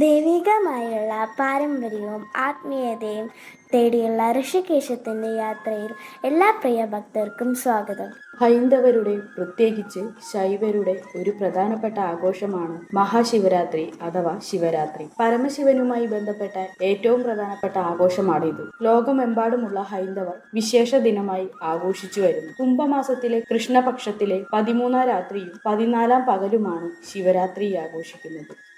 ദൈവികമായുള്ള പാരമ്പര്യവും ആത്മീയതയും തേടിയുള്ള ഋഷികേശത്തിന്റെ യാത്രയിൽ എല്ലാ പ്രിയ ഭക്തർക്കും സ്വാഗതം. ഹൈന്ദവരുടെ പ്രത്യേകിച്ച് ശൈവരുടെ ഒരു പ്രധാനപ്പെട്ട ആഘോഷമാണ് മഹാശിവരാത്രി അഥവാ ശിവരാത്രി. പരമശിവനുമായി ബന്ധപ്പെട്ട ഏറ്റവും പ്രധാനപ്പെട്ട ആഘോഷമാണ് ഇത് ലോകമെമ്പാടുമുള്ള ഹൈന്ദവർ വിശേഷ ദിനമായി ആഘോഷിച്ചു വരുന്നു. കുംഭമാസത്തിലെ കൃഷ്ണപക്ഷത്തിലെ പതിമൂന്നാം രാത്രിയും പതിനാലാം പകലുമാണ് ശിവരാത്രി ആഘോഷിക്കുന്നത്.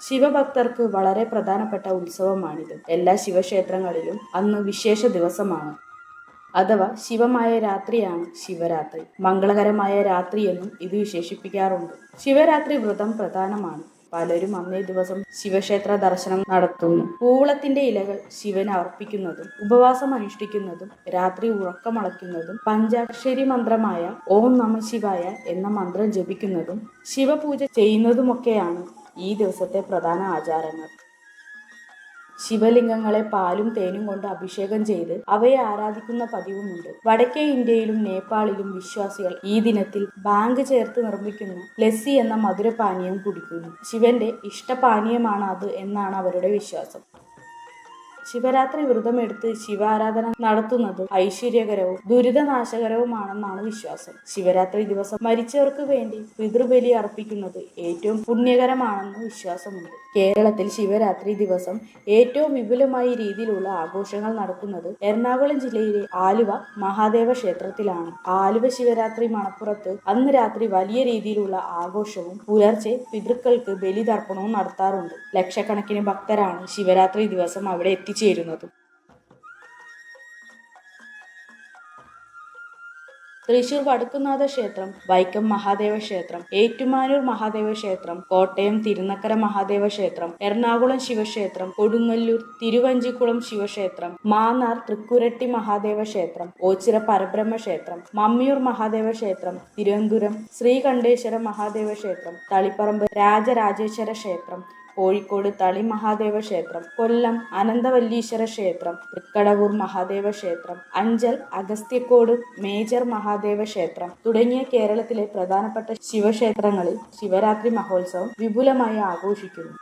ശിവഭക്തർക്ക് വളരെ പ്രധാനപ്പെട്ട ഉത്സവമാണിത്. എല്ലാ ശിവക്ഷേത്രങ്ങളിലും അന്ന് വിശേഷ ദിവസമാണ്. അഥവാ ശിവമായ രാത്രിയാണ് ശിവരാത്രി. മംഗളകരമായ രാത്രി എന്നും ഇത് വിശേഷിപ്പിക്കാറുണ്ട്. ശിവരാത്രി വ്രതം പ്രധാനമാണ്. പലരും അന്നേ ദിവസം ശിവക്ഷേത്ര ദർശനം നടത്തുന്നു. പൂവളത്തിന്റെ ഇലകൾ ശിവന് അർപ്പിക്കുന്നതും ഉപവാസം അനുഷ്ഠിക്കുന്നതും രാത്രി ഉറക്കമളയ്ക്കുന്നതും പഞ്ചാക്ഷരി മന്ത്രമായ ഓം നമ ശിവായ എന്ന മന്ത്രം ജപിക്കുന്നതും ശിവപൂജ ചെയ്യുന്നതുമൊക്കെയാണ് ഈ ദിവസത്തെ പ്രധാന ആചാരങ്ങൾ. ശിവലിംഗങ്ങളെ പാലും തേനും കൊണ്ട് അഭിഷേകം ചെയ്ത് അവയെ ആരാധിക്കുന്ന പതിവുമുണ്ട്. വടക്കേ ഇന്ത്യയിലും നേപ്പാളിലും വിശ്വാസികൾ ഈ ദിനത്തിൽ ബാങ്ക് ചേർത്ത് നിർമ്മിക്കുന്ന ലസ്സി എന്ന മധുരപാനീയം കുടിക്കുന്നു. ശിവന്റെ ഇഷ്ടപാനീയമാണ് അത് എന്നാണ് അവരുടെ വിശ്വാസം. ശിവരാത്രി വ്രതമെടുത്ത് ശിവാരാധന നടത്തുന്നത് ഐശ്വര്യകരവും ദുരിതനാശകരവുമാണെന്നാണ് വിശ്വാസം. ശിവരാത്രി ദിവസം മരിച്ചവർക്ക് വേണ്ടി പിതൃബലി അർപ്പിക്കുന്നത് ഏറ്റവും പുണ്യകരമാണെന്ന് വിശ്വാസമുണ്ട്. കേരളത്തിൽ ശിവരാത്രി ദിവസം ഏറ്റവും വിപുലമായ രീതിയിലുള്ള ആഘോഷങ്ങൾ നടക്കുന്നത് എറണാകുളം ജില്ലയിലെ ആലുവ മഹാദേവ ക്ഷേത്രത്തിലാണ്. ആലുവ ശിവരാത്രി മണപ്പുറത്ത് അന്ന് രാത്രി വലിയ രീതിയിലുള്ള ആഘോഷവും പുലർച്ചെ പിതൃക്കൾക്ക് ബലിതർപ്പണവും നടത്താറുണ്ട്. ലക്ഷക്കണക്കിന് ഭക്തരാണ് ശിവരാത്രി ദിവസം അവിടെ എത്തിച്ചേരുന്നത് തൃശൂർ വടക്കുന്നാഥ ക്ഷേത്രം വൈക്കം മഹാദേവ ക്ഷേത്രം ഏറ്റുമാനൂർ മഹാദേവ ക്ഷേത്രം കോട്ടയം തിരുനക്കര മഹാദേവ ക്ഷേത്രം എറണാകുളം ശിവക്ഷേത്രം കൊടുങ്ങല്ലൂർ തിരുവഞ്ചിക്കുളം ശിവക്ഷേത്രം മാന്നാർ തൃക്കുരട്ടി മഹാദേവ ക്ഷേത്രം ഓച്ചിറ പരബ്രഹ്മ ക്ഷേത്രം മമ്മിയൂർ മഹാദേവ ക്ഷേത്രം തിരുവനന്തപുരം ശ്രീകണ്ഠേശ്വര മഹാദേവ ക്ഷേത്രം തളിപ്പറമ്പ് രാജരാജേശ്വര ക്ഷേത്രം കോഴിക്കോട് തളി മഹാദേവ ക്ഷേത്രം കൊല്ലം അനന്തവല്ലീശ്വര ക്ഷേത്രം തൃക്കടവൂർ മഹാദേവ ക്ഷേത്രം അഞ്ചൽ അഗസ്ത്യക്കോട് മേജർ മഹാദേവ ക്ഷേത്രം തുടങ്ങിയ കേരളത്തിലെ പ്രധാനപ്പെട്ട ശിവക്ഷേത്രങ്ങളിൽ ശിവരാത്രി മഹോത്സവം വിപുലമായി ആഘോഷിക്കുന്നു.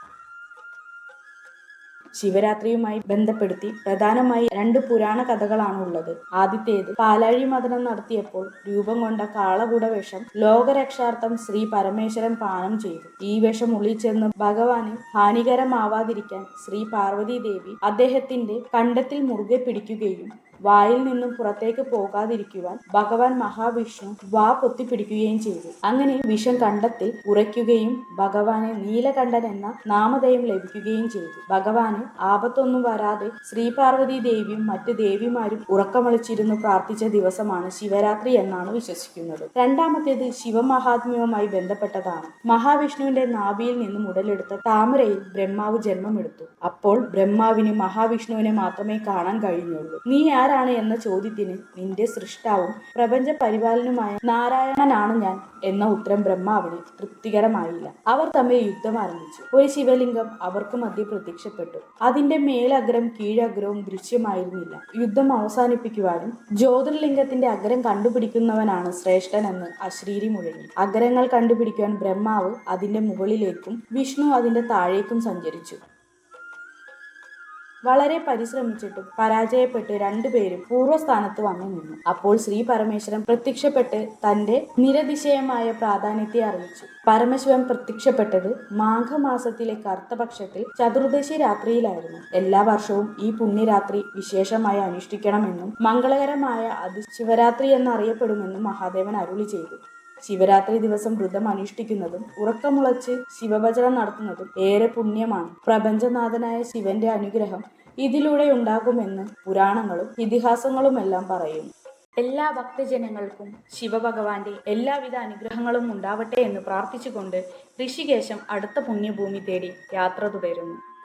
ശിവരാത്രിയുമായി ബന്ധപ്പെടുത്തി പ്രധാനമായി രണ്ട് പുരാണ കഥകളാണ് ഉള്ളത് ആദ്യത്തേത് പാലാഴി മദനം നടത്തിയപ്പോൾ രൂപം കൊണ്ട കാളകൂട വേഷം ലോകരക്ഷാർത്ഥം ശ്രീ പരമേശ്വരൻ പാനം ചെയ്തു. ഈ വേഷം ഉള്ളിൽ ചെന്ന് ഭഗവാന് ഹാനികരമാവാതിരിക്കാൻ ശ്രീ പാർവതി ദേവി അദ്ദേഹത്തിന്റെ കണ്ടത്തിൽ മുറുകെ പിടിക്കുകയും വായിൽ നിന്നും പുറത്തേക്ക് പോകാതിരിക്കുവാൻ ഭഗവാൻ മഹാവിഷ്ണു വാ പൊത്തിപ്പിടിക്കുകയും ചെയ്തു. അങ്ങനെ വിഷം കണ്ടത്തിൽ ഉറയ്ക്കുകയും ഭഗവാനെ നീലകണ്ഠൻ എന്ന നാമധേയം ലഭിക്കുകയും ചെയ്തു. ഭഗവാന് ആപത്തൊന്നും വരാതെ ശ്രീപാർവതി ദേവിയും മറ്റ് ദേവിമാരും ഉറക്കമളിച്ചിരുന്നു പ്രാർത്ഥിച്ച ദിവസമാണ് ശിവരാത്രി എന്നാണ് വിശ്വസിക്കുന്നത്. രണ്ടാമത്തേത് ശിവമഹാത്മ്യവുമായി ബന്ധപ്പെട്ടതാണ്. മഹാവിഷ്ണുവിന്റെ നാഭിയിൽ നിന്നും ഉടലെടുത്ത താമരയിൽ ബ്രഹ്മാവ് ജന്മമെടുത്തു. അപ്പോൾ ബ്രഹ്മാവിന് മഹാവിഷ്ണുവിനെ മാത്രമേ കാണാൻ കഴിഞ്ഞുള്ളൂ. നീ ആരാണ് എന്ന ചോദ്യത്തിന് നിന്റെ സൃഷ്ടാവും പ്രപഞ്ച പരിപാലനുമായ നാരായണനാണ് ഞാൻ എന്ന ഉത്തരം ബ്രഹ്മാവിന് തൃപ്തികരമായില്ല. അവർ തമ്മിൽ യുദ്ധം ആരംഭിച്ചു. ഒരു ശിവലിംഗം അവർക്ക് മധ്യ പ്രത്യക്ഷപ്പെട്ടു. അതിന്റെ മേലഗ്രം കീഴഗ്രവും ദൃശ്യമായിരുന്നില്ല. യുദ്ധം അവസാനിപ്പിക്കുവാനും ജ്യോതിർലിംഗത്തിന്റെ അഗ്രം കണ്ടുപിടിക്കുന്നവനാണ് ശ്രേഷ്ഠനെന്ന് അശ്രീരി മുഴങ്ങി. അഗ്രങ്ങൾ കണ്ടുപിടിക്കുവാൻ ബ്രഹ്മാവ് അതിന്റെ മുകളിലേക്കും വിഷ്ണു അതിന്റെ താഴേക്കും സഞ്ചരിച്ചു. വളരെ പരിശ്രമിച്ചിട്ടും പരാജയപ്പെട്ട് രണ്ടുപേരും പൂർവസ്ഥാനത്ത് വന്നു നിന്നു. അപ്പോൾ ശ്രീ പരമേശ്വരൻ പ്രത്യക്ഷപ്പെട്ട് തന്റെ നിരതിശയമായ പ്രാധാന്യത്തെ അറിയിച്ചു. പരമശിവൻ പ്രത്യക്ഷപ്പെട്ടത് മാഘമാസത്തിലെ കറുത്തപക്ഷത്തിൽ ചതുർദശി രാത്രിയിലായിരുന്നു. എല്ലാ വർഷവും ഈ പുണ്യരാത്രി വിശേഷമായി അനുഷ്ഠിക്കണമെന്നും മംഗളകരമായ അത് ശിവരാത്രി എന്നറിയപ്പെടുമെന്നും മഹാദേവൻ അരുളി ചെയ്തു. ശിവരാത്രി ദിവസം വ്രതം അനുഷ്ഠിക്കുന്നതും ഉറക്കമുളച്ച് ശിവഭജനം നടത്തുന്നതും ഏറെ പുണ്യമാണ്. പ്രപഞ്ചനാഥനായ ശിവന്റെ അനുഗ്രഹം ഇതിലൂടെ ഉണ്ടാകുമെന്ന് പുരാണങ്ങളും ഇതിഹാസങ്ങളുമെല്ലാം പറയുന്നു എല്ലാ ഭക്തജനങ്ങൾക്കും ശിവഭഗവാന്റെ എല്ലാവിധ അനുഗ്രഹങ്ങളും ഉണ്ടാവട്ടെ എന്ന് പ്രാർത്ഥിച്ചുകൊണ്ട് ഋഷികേശം അടുത്ത പുണ്യഭൂമി തേടി യാത്ര തുടരുന്നു.